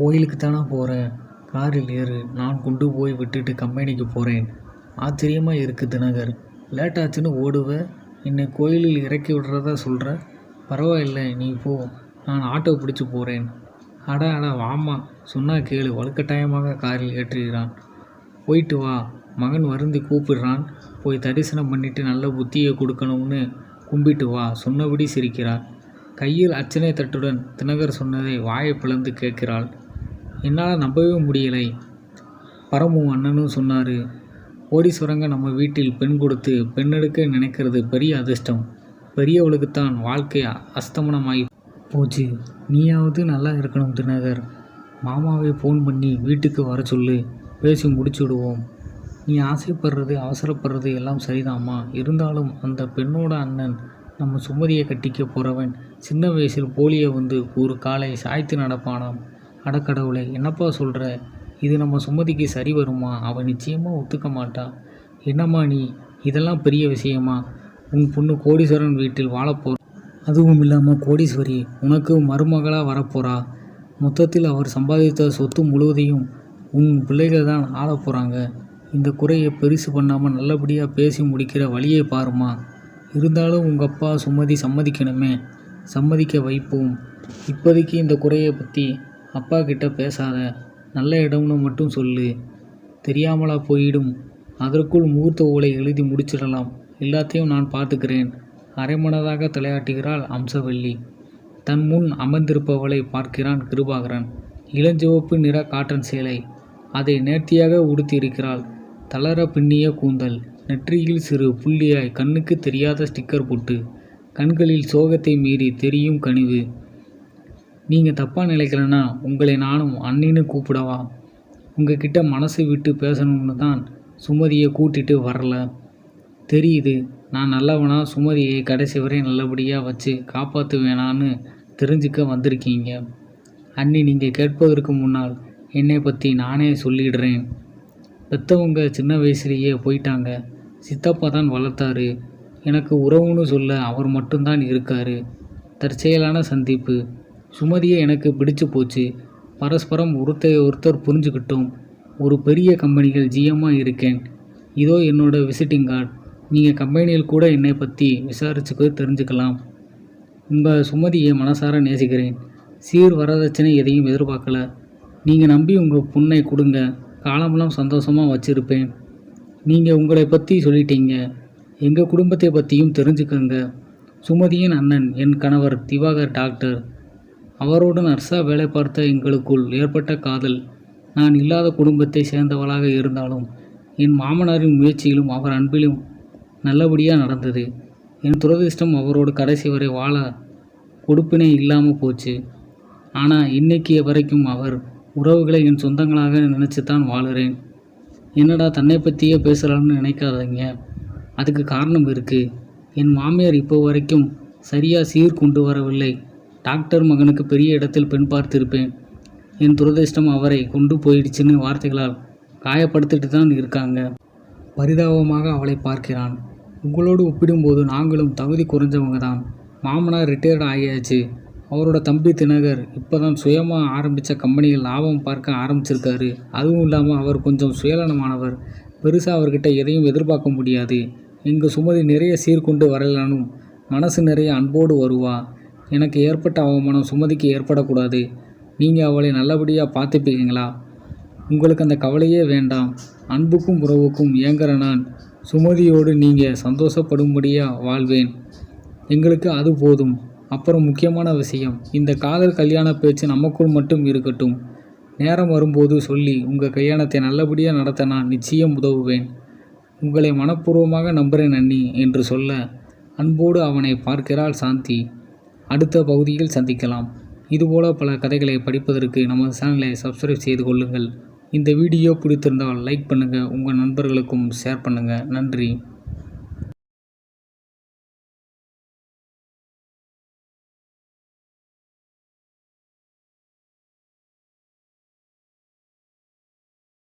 கோயிலுக்கு தானே போகிற காரில் ஏறு. நான் கொண்டு போய் விட்டுட்டு கம்பெனிக்கு போகிறேன் ஆச்சரியமாக இருக்குது தினகர். லேட்டாச்சுன்னு ஓடுவேன் ஓடுவ? என்னை கோயிலில் இறக்கி விடுறதா சொல்கிற பரவாயில்ல நீ போ. நான் ஆட்டோ பிடிச்சி போகிறேன் அடா அடா வாமா சொன்னால் கேளு. வலுக்கட்டாயமாக காரில் ஏற்றுகிறான். போயிட்டு வா. மகன் வருந்தி கூப்பிடுறான். போய் தரிசனம் பண்ணிட்டு நல்ல புத்தியை கொடுக்கணும்னு கும்பிட்டு வா. சொன்னபடி சிரிக்கிறார். கையில் அர்ச்சனை தட்டுடன் தினகர் சொன்னதை வாயை பிளந்து கேட்கிறாள். என்னால் நம்பவே முடியலை. பரமு அண்ணனும் சொன்னார் சுரங்க நம்ம வீட்டில் பெண் கொடுத்து பெண்ணெடுக்க நினைக்கிறது பெரிய அதிர்ஷ்டம். பெரியவளுக்குத்தான் வாழ்க்கை அஸ்தமனமாகி போச்சு. நீயாவது நல்லா இருக்கணும் தினகர். மாமாவை ஃபோன் பண்ணி வீட்டுக்கு வர சொல்லு. பேசி முடிச்சு விடுவோம். நீ ஆசைப்படுறது அவசரப்படுறது எல்லாம் சரிதாம்மா. இருந்தாலும் அந்த பெண்ணோட அண்ணன் நம்ம சுமதியை கட்டிக்க போகிறவன் சின்ன வயசில் போலியை வந்து ஒரு காலை சாய்த்து நடப்பானாம். அடக்கடவுளே என்னப்பா சொல்கிற இது நம்ம சுமதிக்கு சரி வருமா? அவள் நிச்சயமாக ஒத்துக்க மாட்டா. என்னம்மா நீ? இதெல்லாம் பெரிய விஷயமா? உன் பொண்ணு கோடீஸ்வரன் வீட்டில் வாழப்போ அதுவும் இல்லாமல் கோடீஸ்வரி உனக்கு மருமகளாக வரப்போகிறா மொத்தத்தில் அவர் சம்பாதித்த சொத்து முழுவதையும் உன் பிள்ளைகள் தான் ஆளப் போகிறாங்க இந்த குறையை பெருசு பண்ணாமல் நல்லபடியாக பேசி முடிக்கிற வழியை பாருமா இருந்தாலும் உங்கள் அப்பா சுமதி சம்மதிக்கணுமே. சம்மதிக்க வைப்போம். இப்போதைக்கு இந்த குறையை பற்றி அப்பா கிட்ட பேசாத. நல்ல இடம்னு மட்டும் சொல்லு. தெரியாமலா போயிடும். அதற்குள் முகூர்த்த ஓலை எழுதி முடிச்சிடலாம். எல்லாத்தையும் நான் பார்த்துக்கிறேன். அரைமனதாக தலையாட்டுகிறாள் அம்சவல்லி தன் முன் அமர்ந்திருப்பவளை பார்க்கிறான் கிருபாகரன். இளஞ்சிவப்பு நிற காட்டன் சேலை. அதை நேர்த்தியாக உடுத்தியிருக்கிறாள். தளர பின்னிய கூந்தல். நெற்றியில் சிறு புள்ளியாய் கண்ணுக்கு தெரியாத ஸ்டிக்கர் பொட்டு. கண்களில் சோகத்தை மீறி தெரியும் கனிவு. நீங்கள் தப்பாக நினைக்கலன்னா உங்களை நானும் அண்ணின்னு கூப்பிடவா? உங்ககிட்ட மனசு விட்டு பேசணும்னு தான் சுமதியை கூட்டிட்டு வரல. தெரியுது நான் நல்லவனா சுமதியை கடைசி வரை நல்லபடியாக வச்சு காப்பாற்றுவேனான்னு தெரிஞ்சுக்க வந்திருக்கீங்க. அண்ணி நீங்கள் கேட்பதற்கு முன்னால் என்னை பற்றி நானே சொல்லிடுறேன். பெத்தவங்க சின்ன வயசுலேயே போயிட்டாங்க. சித்தப்பா தான் வளர்த்தாரு. எனக்கு உறவுன்னு சொல்ல அவர் மட்டும்தான் இருக்காரு. தற்செயலான சந்திப்பு. சுமதியை எனக்கு பிடிச்சு போச்சு. பரஸ்பரம் ஒருத்தரை ஒருத்தர் புரிஞ்சுக்கிட்டோம். ஒரு பெரிய கம்பெனிகள் ஜிஎம்மாக இருக்கேன். இதோ என்னோட விசிட்டிங் கார்டு நீங்கள் கம்பெனியில் கூட என்னை பற்றி விசாரிச்சுக்க தெரிஞ்சுக்கலாம். உங்கள் சுமதியை மனசார நேசிக்கிறேன். சீர் வரதட்சணை எதையும் எதிர்பார்க்கல. நீங்கள் நம்பி உங்கள் பொண்ணை கொடுங்க. காலமெல்லாம் சந்தோஷமாக வச்சுருப்பேன். நீங்கள் உங்களை பற்றி சொல்லிட்டீங்க. எங்கள் குடும்பத்தை பற்றியும் தெரிஞ்சுக்கோங்க. சுமதியின் அண்ணன் என் கணவர் திவாகர் டாக்டர். அவரோடு நர்ஸாக வேலை பார்த்த எங்களுக்குள் ஏற்பட்ட காதல். நான் இல்லாத குடும்பத்தை சேர்ந்தவளாக இருந்தாலும் என் மாமனாரின் முயற்சியிலும் அவர் அன்பிலும் நல்லபடியாக நடந்தது. என் துரதிர்ஷ்டம் அவரோடு கடைசி வரை வாழ கொடுப்பினை இல்லாமல் போச்சு. ஆனால் இன்னைக்கு வரைக்கும் அவர் உறவுகளை என் சொந்தங்களாக நினச்சி தான் வாழுறேன். என்னடா தன்னை பற்றியே பேசுகிறான்னு நினைக்காதீங்க. அதுக்கு காரணம் இருக்குது என் மாமியார் இப்போ வரைக்கும் சரியாக சீர் கொண்டு வரவில்லை. டாக்டர் மகனுக்கு பெரிய இடத்தில் பெண் பார்த்திருப்பேன். என் துரதிர்ஷ்டம் அவரை கொண்டு போயிடுச்சுன்னு வார்த்தைகளால் காயப்படுத்திட்டு தான் இருக்காங்க. பரிதாபமாக அவளை பார்க்கிறான். உங்களோடு ஒப்பிடும்போது நாங்களும் தகுதி குறைஞ்சவங்க தான். மாமனார் ரிட்டையர்ட் ஆகியாச்சு. அவரோட தம்பி தினகர் இப்போ தான் சுயமாக ஆரம்பித்த கம்பெனியில் லாபம் பார்க்க ஆரம்பிச்சிருக்காரு. அதுவும் இல்லாமல் அவர் கொஞ்சம் சுயநலமானவர். பெருசாக அவர்கிட்ட எதையும் எதிர்பார்க்க முடியாது. எங்கள் சுமதி நிறைய சீர்கொண்டு வரலானும் மனசு நிறைய அன்போடு வருவா. எனக்கு ஏற்பட்ட அவமானம் சுமதிக்கு ஏற்படக்கூடாது. நீங்கள் அவளை நல்லபடியாக பார்த்துப்பீங்களா உங்களுக்கு அந்த கவலையே வேண்டாம். அன்புக்கும் உறவுக்கும் ஏங்குற நான் சுமதியோடு நீங்கள் சந்தோஷப்படும்படியாக வாழ்வேன். எங்களுக்கு அது போதும். அப்புறம் முக்கியமான விஷயம் இந்த காதல் கல்யாண பேச்சு நமக்குள் மட்டும் இருக்கட்டும். நேரம் வரும்போது சொல்லி உங்கள் கல்யாணத்தை நல்லபடியாக நடத்த நான் நிச்சயம் உதவுவேன். உங்களை மனப்பூர்வமாக நம்புகிறேன் அண்ணி என்று சொல்ல அன்போடு அவனை பார்க்கிறாள் சாந்தி. அடுத்த பகுதியில் சந்திக்கலாம். இதுபோல பல கதைகளை படிப்பதற்கு நமது சேனலை சப்ஸ்கிரைப் செய்து கொள்ளுங்கள். இந்த வீடியோ பிடித்திருந்தால் லைக் பண்ணுங்கள் உங்கள் நண்பர்களுக்கும் ஷேர் பண்ணுங்கள் நன்றி.